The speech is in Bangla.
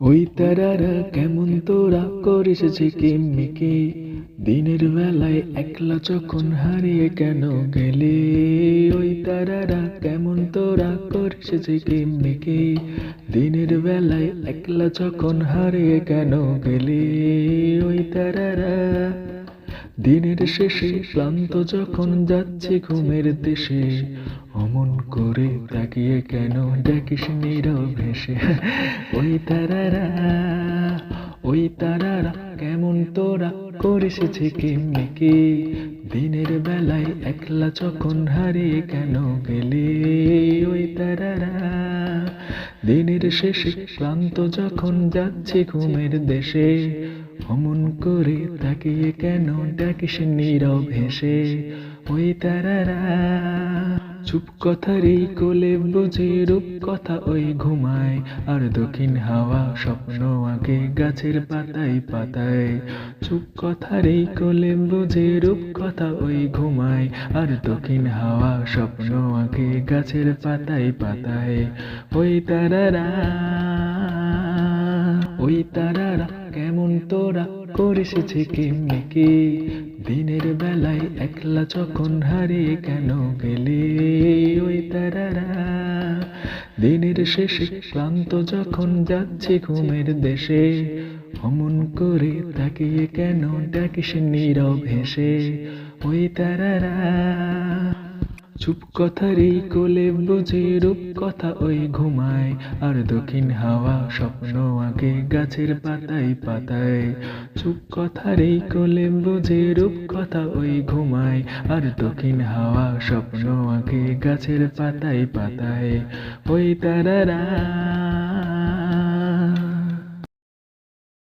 ওই তারারা কেমন তোরা করিস ঝিকিমিকি দিনের বেলায় একলা যখন হারিয়ে কেন গেলে? ওই তারারা কেমন তোরা করিস ঝিকিমিকি দিনের বেলায় একলা যখন হারিয়ে কেন গেলে? ওই তারারা দিনের শেষে ক্লান্ত যখন যাচ্ছে ঘুমের দেশে, অমন করে তাকিয়ে কেন ডাকিস নীরব ভেসে ওই তারারা ওই তারারা, কেমন তোরা করিস ঝিকিমিকি? দিনের বেলায় একলা যখন হারিয়ে কেন গেলি? ওই তারারা, দিনের শেষে ক্লান্ত যখন যাচ্ছে ঘুমের দেশে অমন করে তাকিয়ে কেন ডাকিস নীরব হেসে? ওই তারারা চুপ কথারই কোলে বুঝে রূপ কথা ওই ঘুমায়। আর দক্ষিণ হাওয়া স্বপ্ন আগে গাছের পাতায় পাতায়। চুপ কথারই কোলে বুঝে রূপ কথা ওই ঘুমায়। আর দক্ষিণ হাওয়া স্বপ্ন আগে গাছের পাতায় পাতায়। ওই তারারা ওই তারারা কেমন তোরা করিস ঝিকিমিকি দিনের বেলায় একলা যখন হারিয়ে কেন গেলি? ওই তারারা। দিনের শেষে ক্লান্ত যখন যাচ্ছে ঘুমের দেশে, অমন করে তাকিয়ে কেন ডাকিস নীরব হেসে? ওই তারারা। চুপ কথারই কোলে বুঝে রূপ কথা ওই ঘুমায়, আর দক্ষিণ হাওয়া স্বপ্ন আগে গাছের পাতায় পাতায়। চুপ কথারই কোলে বুঝে রূপ কথা ওই ঘুমায়, আর দক্ষিণ হাওয়া স্বপ্ন আগে গাছের পাতায় পাতায়। ওই তারারা